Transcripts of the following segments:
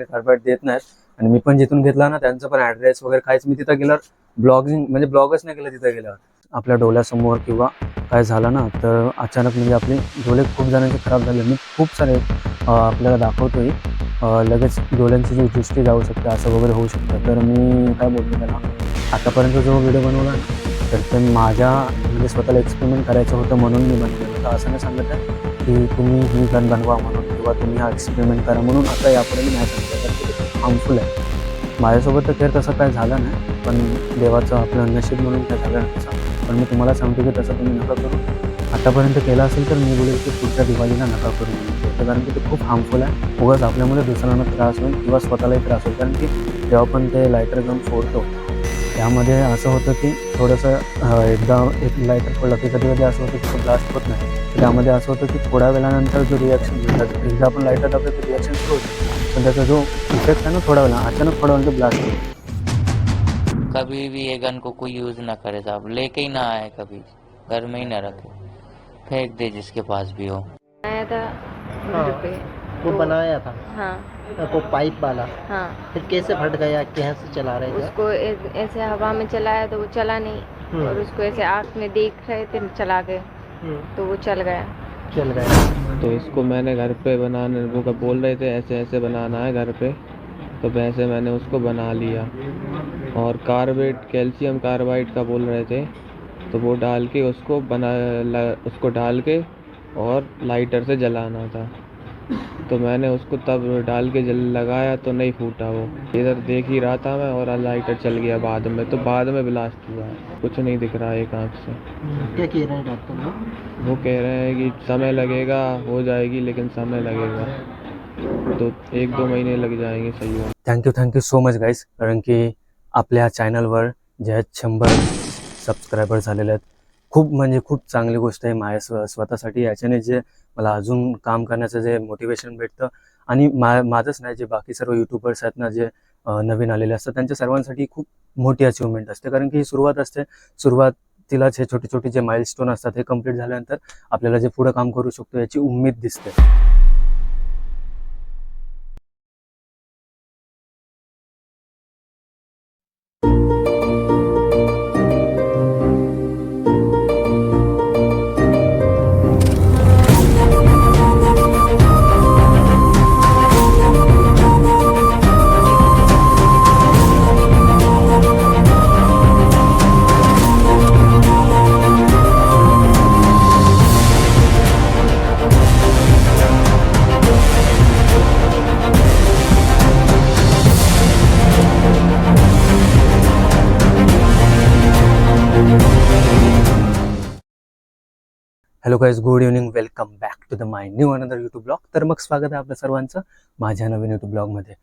वगैरे कार्पेट देत नाहीत. आणि मी पण जिथून घेतला ना त्यांचं पण ऍड्रेस वगैरे काहीच मी तिथं गेल्यावर ब्लॉगिंग म्हणजे ब्लॉगच नाही केलं तिथं गेल्यावर. आपल्या डोळ्यासमोर किंवा काय झालं ना तर अचानक म्हणजे आपले डोळे खूप जणांचे खराब झाले. मी खूप सारे आपल्याला दाखवतोय. लगेच डोळ्यांची जी दृष्टी जाऊ शकते असं वगैरे होऊ शकतं. तर मी काय बोलतो त्याला आतापर्यंत जो व्हिडिओ बनवला ना तर ते माझ्या म्हणजे स्वतःला एक्सपेरिमेंट करायचं होतं म्हणून मी बनवलं. तर असं नाही सांगत आहे की तुम्ही ही गण बनवा म्हणून. किंवा तुम्ही हा एक्सपेरिमेंट करा म्हणून आता यापुढे मी नाही सांगतो तर हार्मफुल आहे. माझ्यासोबत तर खेळ तसं काय झालं नाही पण देवाचं आपलं नशीब म्हणून काय झालं नाही पण मी तुम्हाला सांगतो की तसं तुम्ही नका करू. आतापर्यंत केलं असेल तर मी बोलेल की पुढच्या दिवाळीला नका करू म्हणून. कारण की ते खूप हार्मफुल आहे. उगाच आपल्यामुळे दुसऱ्यांना त्रास होईल किंवा स्वतःलाही त्रास होईल. कारण की जेव्हा पण ते लायटर घेऊन फोडतो त्यामध्ये असं होतं की थोडंसं एकदा एक लायटर पडलं की कधी कधी असं होतं की तो ब्लास्ट होत नाही. त्यामध्ये असं होतं की थोड्या वेळानंतर जो रिॲक्शन एकदा आपण लायटर दाबलं तर रिॲक्शन सुरू होतं पण त्याचा जो इफ़ेक्ट आहे ना थोड्या वेळा अचानक थोड्या वेळानंतर ब्लास्ट होतो कभी भी ये गन को कोई यूज़ ना करे साहब लेके ही ना आए कभी घर में ही ना रखे। फेंक दे जिसके पास भी हो। आया था हाँ। घर पे। वो तो- बनाया था। हाँ। वो पाइप वाला। हाँ। फिर कैसे फट गया कैसे चला रहे थे? उसको ऐसे हवा में चलाया तो वो चला नहीं। हम्म, और उसको ऐसे आँख में देख रहे थे चला गए। तो वो चल गया। चल गया। तो इसको मैंने घर पे बनाने वो का बोल रहे थे ऐसे ऐसे बनाना है घर पे। तो वैसे मैंने उसको बना लिया। और कार्बेट कैल्शियम कार्बाइड का बोल रहे थे। तो वो डाल के उसको बना उसको डाल के और लाइटर से जलाना था। तो मैंने उसको तब डाल के जल लगाया तो नहीं फूटा वो। इधर देख ही रहा था मैं और लाइटर चल गया बाद में तो बाद में ब्लास्ट हुआ। कुछ नहीं दिख रहा एक आँख से। क्या कह रहे हैं डॉक्टर लोग? वो कह रहे हैं कि समय लगेगा हो जाएगी लेकिन समय लगेगा। तो एक दो महीने लग जाएँगे सही होने thank you thank you so much guys कारण की आपल्या चॅनलवर जे आहेत शंभर सबस्क्रायबर झालेले आहेत. खूप म्हणजे खूप चांगली गोष्ट आहे माझ्या स्व स्वतःसाठी. याच्याने जे मला अजून काम करण्याचं जे मोटिवेशन भेटतं. आणि मा माझंच नाही जे बाकी सर्व यूट्यूबर्स आहेत ना जे नवीन आलेले असतात त्यांच्या सर्वांसाठी खूप मोठी अचिव्हमेंट असते. कारण की ही सुरुवात असते. सुरुवातीलाच हे छोटे छोटे जे माइलस्टोन असतात हे कंप्लीट झाल्यानंतर आपल्याला जे पुढं काम करू शकतो याची उम्मीद दिसते. Hello guys good evening welcome back to the my new another YouTube blog तर मग स्वागत आहे आपल्या सर्वांचं माझ्या नवीन यूट्यूब ब्लॉगमध्ये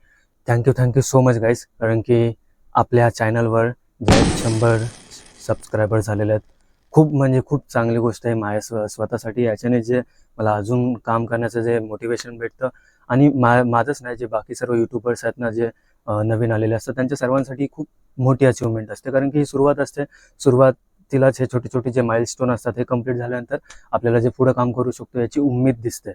thank you thank you so much guys कारण की आपल्या चॅनलवर जे शंभर सबस्क्रायबर झालेले आहेत खूप म्हणजे खूप चांगली गोष्ट आहे माझ्या स्व स्वतःसाठी. याच्याने जे मला अजून काम करण्याचं जे मोटिवेशन भेटतं आणि मा माझंच नाही जे बाकी सर्व यूट्यूबर्स आहेत ना जे नवीन आलेले असतात त्यांच्या सर्वांसाठी खूप मोठी अचिव्हमेंट असते. कारण की ही सुरुवात असते सुरुवात तिलाच हे छोटे छोटे जे माइलस्टोन असतात हे कंप्लीट झाल्यानंतर आपल्याला जे पुढं काम करू शकतो याची उम्मीद दिसते.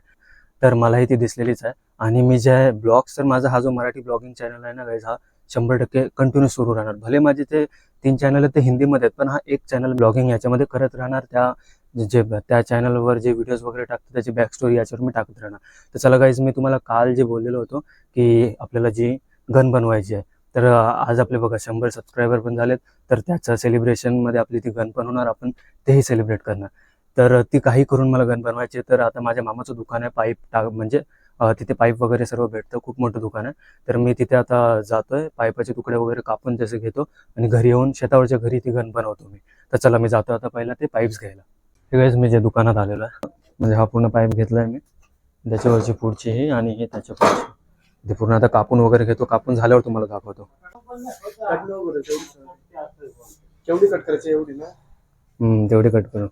तर मलाही ती दिसलेलीच आहे. आणि मी जे आहे ब्लॉग्स तर माझा हा जो मराठी ब्लॉगिंग चॅनल आहे ना गाईज हा शंभर टक्के कंटिन्यू सुरू राहणार. भले माझे ते तीन चॅनल आहेत ते हिंदीमध्ये आहेत पण हा एक चॅनल ब्लॉगिंग याच्यामध्ये करत राहणार. त्या जे त्या चॅनलवर जे व्हिडिओज वगैरे टाकतो त्याची बॅक स्टोरी याच्यावर मी टाकत राहणार. तर चला गाईज मी तुम्हाला काल जे बोललेलो होतो की आपल्याला जी गन बनवायची आहे तर आज आपले बघा शंभर सबस्क्रायबर पण झालेत तर त्याचं सेलिब्रेशनमध्ये आपली ती गन पण होणार आपण तेही सेलिब्रेट करणार. तर ती काही करून मला गन बनवायची तर आता माझ्या मामाचं दुकान आहे पाईप टाक म्हणजे तिथे पाईप वगैरे सर्व भेटतं खूप मोठं दुकान आहे. तर मी तिथे आता जातोय पाईपाचे तुकडे वगैरे कापून जसे घेतो आणि घरी येऊन शेतावरच्या घरी ती गन बनवतो मी. तर चला मी जातो आता पहिला ते पाईप्स घ्यायला. हे मी जे दुकानात आलेलो आहे म्हणजे हा पूर्ण पाईप घेतलाय मी. त्याच्यावरची पुढची ही आणि हे त्याच्या पुढची. ते पूर्ण आता कापून वगैरे घेतो कापून झाल्यावर तुम्हाला दाखवतो. केवढी कट करायची एवढी ना? हम्म, तेवढी कट करू.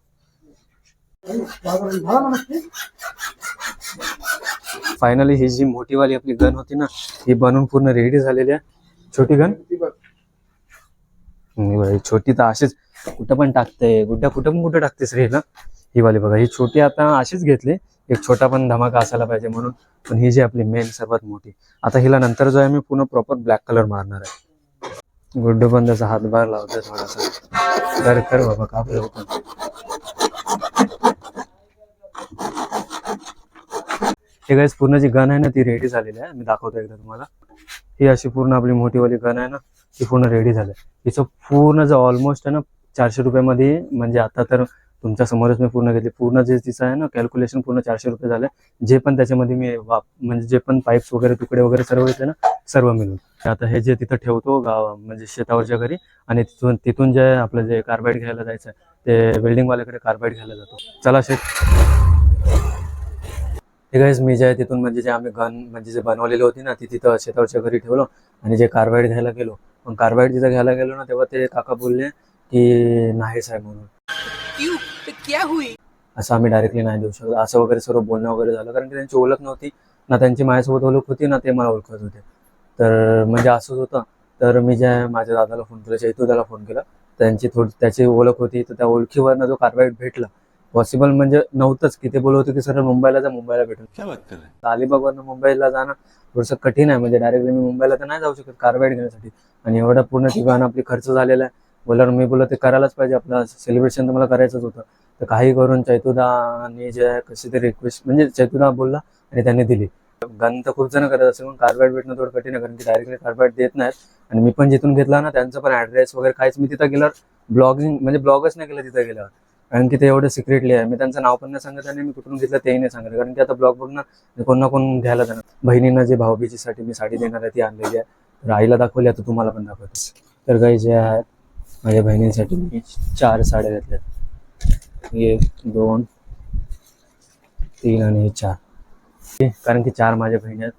फायनली ही जी मोठीवाली आपली गन होती ना ही बनवून पूर्ण रेडी झालेली आहे. छोटी गन छोटी तर अशीच कुठं पण टाकते कुठं कुठं पण कुठं टाकतेस रे ना ही वाली बघा ही छोटी आता अशीच घेतली. एक छोटा पण धमाका असायला पाहिजे म्हणून. पण ही जी आपली मेन सर्वात मोठी. आता हिला नंतर जो आहे मी पूर्ण प्रॉपर ब्लॅक कलर मारणार आहे. गुड्डू पण त्याचा हातभार लावतोय थोडासा. कर कर बाबा का होतं हे गाईज पूर्ण जी गन आहे ना ती रेडी झालेली आहे. मी दाखवतो एकदा तुम्हाला. ही अशी पूर्ण आपली मोठीवाली गन आहे ना ती पूर्ण रेडी झाली आहे. हिचं पूर्ण जे ऑलमोस्ट आहे ना चारशे रुपयामध्ये म्हणजे आता तर तुमच्या समोरच मी पूर्ण घेतली. पूर्ण जे तिचं आहे ना कॅल्क्युलेशन पूर्ण चारशे रुपये झाले. जे पण त्याच्यामध्ये मी वाप म्हणजे जे पण पाईप्स वगैरे तुकडे वगैरे सर्व घेतले ना सर्व मिळून. आता हे जे तिथं ठेवतो गाव म्हणजे शेतावरच्या घरी आणि तिथून तिथून जे आपलं जे कार्बाईड घ्यायला जायचं ते वेल्डिंगवाल्याकडे कार्बाईड घ्यायला जातो. चला शेत हे गाईज मी जे आहे तिथून म्हणजे जे आम्ही गन म्हणजे जे बनवलेली होती ना ती तिथं शेतावरच्या घरी ठेवलो आणि जे कार्बाईड घ्यायला गेलो. पण कार्बाईड तिथं घ्यायला गेलो ना तेव्हा ते काका बोलले की नाही साहेब म्हणून. असं आम्ही डायरेक्टली नाही देऊ शकत. असं वगैरे सर्व बोलणं वगैरे झालं. कारण की त्यांची ओळख नव्हती. ना त्यांची माझ्यासोबत ओळख होती ना ते मला ओळखत होते. तर म्हणजे असंच होतं. तर मी ज्या माझ्या दादाला फोन केला चैतू दादाला फोन केला. त्यांची थोडी त्याची ओळख होती. तर त्या ओळखीवरनं जो कार्बाईड भेटला पॉसिबल म्हणजे नव्हतंच. की ते बोलत होते की सर मुंबईला जा मुंबईला भेटेल अलिबागवरनं मुंबईला जाणं थोडंसं कठीण आहे. म्हणजे डायरेक्टली मी मुंबईला तर नाही जाऊ शकत कार्बाईड घेण्यासाठी. आणि एवढा पूर्ण ठिकाण आपली खर्च झालेला आहे. बोलल्यावर मी बोललो ते करायलाच पाहिजे आपलं. सेलिब्रेशन तर मला करायचंच होतं. तर काही करून चैतुदाने जे आहे कशी तरी रिक्वेस्ट म्हणजे चैतुदा बोलला आणि त्यांनी दिली. गन तर खूप जण करत असेल पण कार्बाईड भेटणं थोडं कठीण आहे कारण की डायरेक्टली कार्बाईड देत नाहीत. आणि मी पण जिथून घेतला ना त्यांचं पण ऍड्रेस वगैरे काहीच मी तिथं गेल्यावर ब्लॉगिंग म्हणजे ब्लॉगच नाही केलं तिथं गेल्यावर. कारण की ते एवढं सिक्रेटली आहे. मी त्यांचं नाव पण नाही सांगत आणि मी कुठून घेतलं तेही नाही सांगत. कारण की आता ब्लॉग बघणार कोण ना कोण घ्यायला जाणार. बहिणींना जे भाऊबीजीसाठी मी साडी देणार आहे ती आणलेली आहे. तर आईला दाखवली आता तुम्हाला पण दाखवते. तर काही जे आहेत माझ्या बहिणींसाठी मी चार साड्या घेतल्यात. एक दोन तीन आणि चार. कारण की चार माझ्या बहिणी आहेत.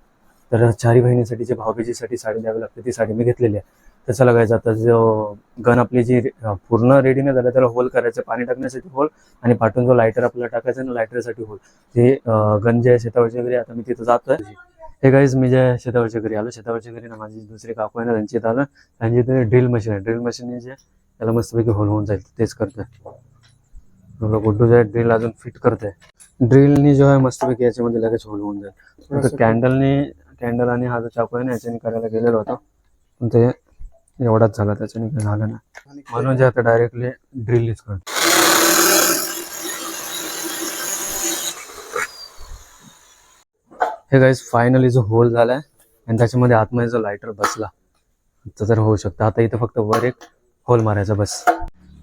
तर चारही बहिणीसाठी जे भाऊबीजीसाठी साडी द्यावी लागते ती साडी मी घेतलेली आहे. तसं लागायचं आता जो गन आपली जी पूर्ण रेडी नाही झालं त्याला होल करायचं पाणी टाकण्यासाठी होल आणि पाठून जो लायटर आपल्याला टाकायचा ना लायटरसाठी होल ते गन जे आहे शेतावरच्या वगैरे आता मी तिथं जातोय. हे गाईज मी जे शेतावरच्या घरी आलो. शेतावरच्या घरी ना माझी दुसरी काकू आहे ना त्यांची इथं आलं त्यांची इथे ड्रिल मशीन आहे. ड्रिल मशीन जे त्याला मस्तपैकी होल होऊन जाईल. तेच करतोय. गुड्डू जे ड्रिल अजून फिट करतोय. ड्रिलनी जो आहे मस्तपैकी याच्यामध्ये लगेच होल होऊन जाईल. कॅन्डलने कॅन्डल आणि हा जो चाकू आहे ना याच्याने करायला गेलेलो होतो. पण ते एवढाच झाला त्याच्याने काही झालं नाही. म्हणून जे आता डायरेक्टली ड्रिलच करतो हे गाईज फायनली जो होल झालाय आणि त्याच्यामध्ये आतमध्ये जो लायटर बसला तर तर होऊ शकतं. आता इथं फक्त वर एक होल मारायचा बस.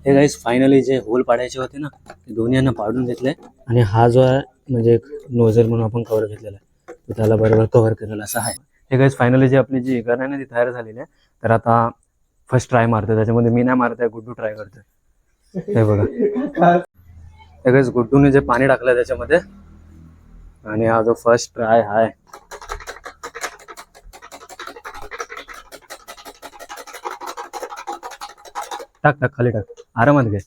हे गाईज फायनली जे होल पाडायचे होते ना ते दोन्ही यांना पाडून घेतले आणि हा जो आहे म्हणजे एक नोझर म्हणून आपण कव्हर घेतलेला आहे. तर त्याला बरोबर कव्हर केलेला असं आहे. हे गाईज फायनली जी आपली जी घर आहे ना ती तयार झालेली आहे. तर आता फर्स्ट ट्राय मारतोय. त्याच्यामध्ये मी नाही मारतोय गुड्डू ट्राय करतोय. हे बघा. हे गाईज गुड्डूने जे पाणी टाकलं त्याच्यामध्ये आणि हा जो फर्स्ट ट्राय आहे. टाक टाक खाली टाक. आरामात घे.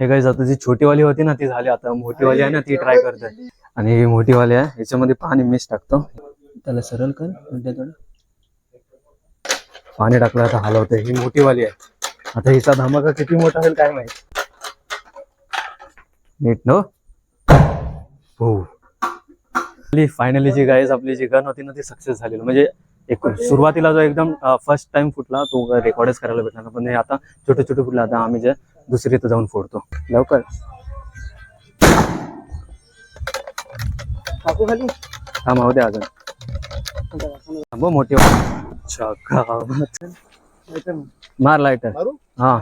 हे काही आता जी छोटीवाली होती ना ती झाली आता मोठीवाली आहे ना ती ट्राय करते. आणि ही मोठीवाली आहे याच्यामध्ये पाणी मिक्स टाकतो. त्याला सरळ कर थोडं. पाणी टाकलं आता हलवते. ही मोठीवाली आहे. आता हिचा धमाका किती मोठा होईल काय माहीत. नीट नो? हो. फायनली जी गाईज आपली जी गन होती ना ती सक्सेस झालेली म्हणजे एक सुरुवातीला जो एकदम फर्स्ट टाइम फुटला तो रेकॉर्डच करायला भेटला पण आता छोटे छोटे फुटले आता आम्ही जे दुसरी इथं जाऊन फोडतो. लवकर. हा माहू द्या अजून. मोठी. मार? लायटर हा.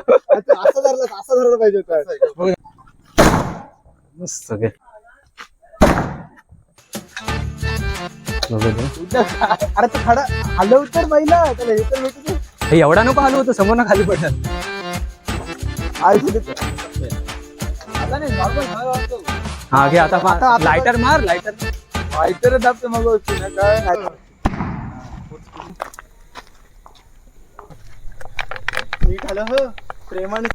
असं धरलं असं धरलं पाहिजे होतं. मस्त सगळे बघू दे. अरे तू खडा हलव तर महिला त्याला हे तर भेटू दे. हे एवढा नको आलो होतं समोर ना खाली पडत आई तुझे आता नाही नॉर्मल हवा वाजतो. हा घे आता लायटर मार लायटर दाबते मग काय आलं हो. प्रेमाने.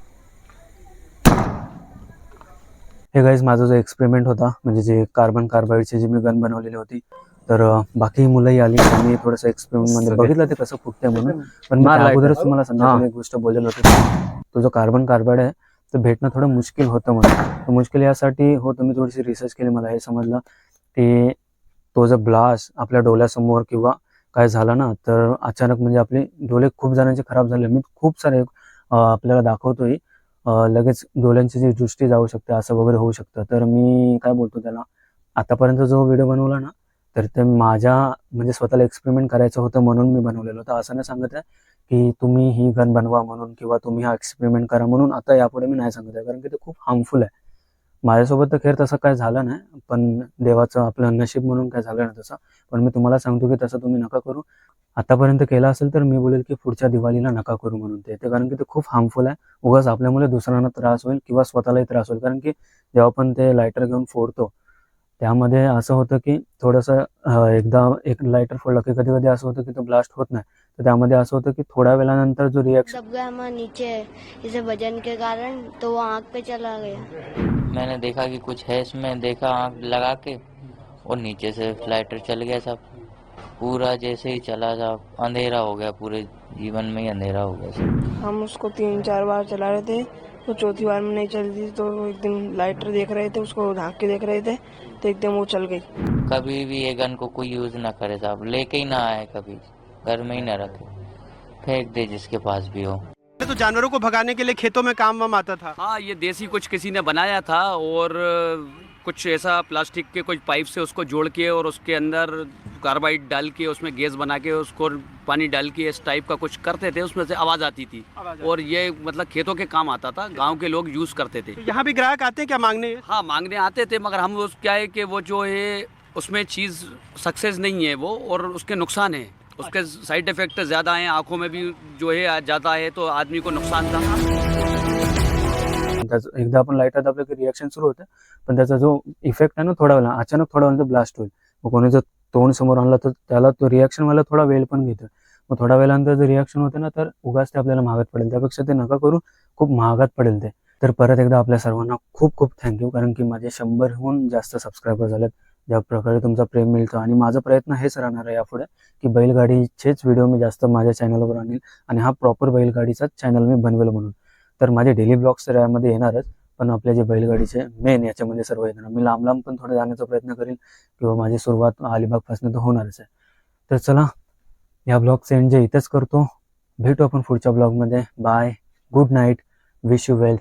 हे गाईज माझा जो एक्सपेरिमेंट होता म्हणजे जे कार्बन कार्बाईडची जी मी गन बनवलेली होती तर बाकी मुलंही आली त्यांनी थोडंसं एक्सपेरिमेंटमध्ये बघितलं ते कसं फुटतंय म्हणून. पण मी त्या अगोदरच तुम्हाला संध्याकाळी एक गोष्ट बोललेलो होतो तो जो कार्बन कार्बाईड आहे ते भेटणं थोडं मुश्किल होतं म्हणून. तर मुश्किल यासाठी होतं मी थोडीशी रिसर्च केली मला हे समजलं की तो जर ब्लास्ट आपल्या डोळ्यासमोर किंवा काय झालं ना तर अचानक म्हणजे आपले डोळे खूप जणांचे खराब झाले. मी खूप सारे आपल्याला दाखवतोय. लगेच डोळ्यांची जी दृष्टी जाऊ शकते असं वगैरे होऊ शकतं. तर मी काय बोलतो त्याला आतापर्यंत जो व्हिडिओ बनवला ना तर ते माझ्या म्हणजे स्वतःला एक्सपेरिमेंट करायचं होतं म्हणून मी बनवलेलं होतं. असं नाही सांगत आहे की तुम्ही ही गन बनवा म्हणून किंवा तुम्ही हा एक्सपेरिमेंट करा म्हणून. आता यापुढे मी नाही सांगत आहे कारण की ते खूप हार्मफुल आहे. माझ्यासोबत तर खेळ तसं काय झालं नाही पण देवाचं आपलं नशीब म्हणून काय झालं नाही तसं. पण मी तुम्हाला सांगतो की तसं तुम्ही नका करू. आतापर्यंत केला असेल तर मी बोलेल की पुढच्या दिवाळीला नका करू म्हणून. ते कारण की ते खूप हार्मफुल आहे. उगाच आपल्यामुळे दुसऱ्यांना त्रास होईल किंवा स्वतःलाही त्रास होईल. कारण की जेव्हा आपण ते लायटर घेऊन फोडतो त्यामध्ये असं होतं की थोडंसं एकदा एक लायटर फोडलं की कधी कधी असं होतं की तो ब्लास्ट होत नाही. तर त्यामध्ये असं होतं की थोड्या वेळानंतर जो रिॲक्शन नीचे इसे वजन के कारण तो आग पे चला गया. मैंने देखा कि कुछ है इसमें देखा आँख लगा के और नीचे से फ्लाइटर चल गया सब। पूरा जैसे ही चला सब अंधेरा हो गया पूरे जीवन में ही अंधेरा हो गया सब। हम उसको तीन चार बार चला रहे थे तो चौथी बार में नहीं चल रही तो एकदम लाइटर देख रहे थे उसको झाँक के देख रहे थे तो एकदम वो चल गई। कभी भी ये गन को कोई यूज़ ना करे साहब लेके ही ना आए कभी। घर में ही ना रखे। फेंक दे जिसके पास भी हो। तो जानवरों को भगाने के लिए खेतों में काम वाम आता था। हाँ ये देसी कुछ किसी ने बनाया था और कुछ ऐसा प्लास्टिक के कुछ पाइप से उसको जोड़ के और उसके अंदर कार्बाइड डाल के उसमें गैस बना के उसको पानी डाल के इस टाइप का कुछ करते थे उसमें से आवाज़ आती थी। आवाज़ और ये मतलब खेतों के काम आता था गाँव के लोग यूज़ करते थे। तो यहाँ भी ग्राहक आते हैं क्या मांगने? हाँ मांगने आते थे मगर हम उस क्या है कि वो जो है उसमें चीज़ सक्सेस नहीं है वो और उसके नुकसान है। उसके साइड इफेक्ट ज़्यादा हैं आँखों में भी जो है ज़्यादा है तो आदमी को नुकसान था। त्याचं एकदा आपण लाईटर दाबलं की रिॲक्शन सुरू होतं पण त्याचा जो इफेक्ट आहे ना थोडा वेळा अचानक थोडा वेळा ब्लास्ट होईल मग कोणी जर तोंड समोर आणला तर त्याला तो रिॲक्शन व्हायला थोडा वेळ पण घेतो मग थोड्या वेळानंतर जर रिॲक्शन होते ना तर उगाच ते आपल्याला महागात पडेल त्यापेक्षा ते नका करू खूप महागात पडेल ते। तर परत एकदा आपल्या सर्वांना खूप खूप थँक्यू कारण की माझे शंभरहून जास्त सबस्क्रायबर झालेत ज्या प्रकारे तुमचा प्रेम मिळतो. आणि माझा प्रयत्न हेच राहणार आहे यापुढे की बैलगाडीचेच व्हिडिओ मी जास्त माझ्या चॅनलवर आणील आणि हा प्रॉपर बैलगाडीचाच चॅनल मी बनवेल म्हणून. तर माझे डेली ब्लॉग्स तर यामध्ये येणारच पण आपले जे बैलगाडीचे मेन याच्यामध्ये सर्व येणार. मी लांब लांब पण थोडं जाण्याचा प्रयत्न करीन किंवा माझी सुरुवात अलिबागपासून तर होणारच आहे. तर चला या ब्लॉगचं एंड जे इथेच करतो. भेटू आपण पुढच्या ब्लॉगमध्ये bye good night wish you well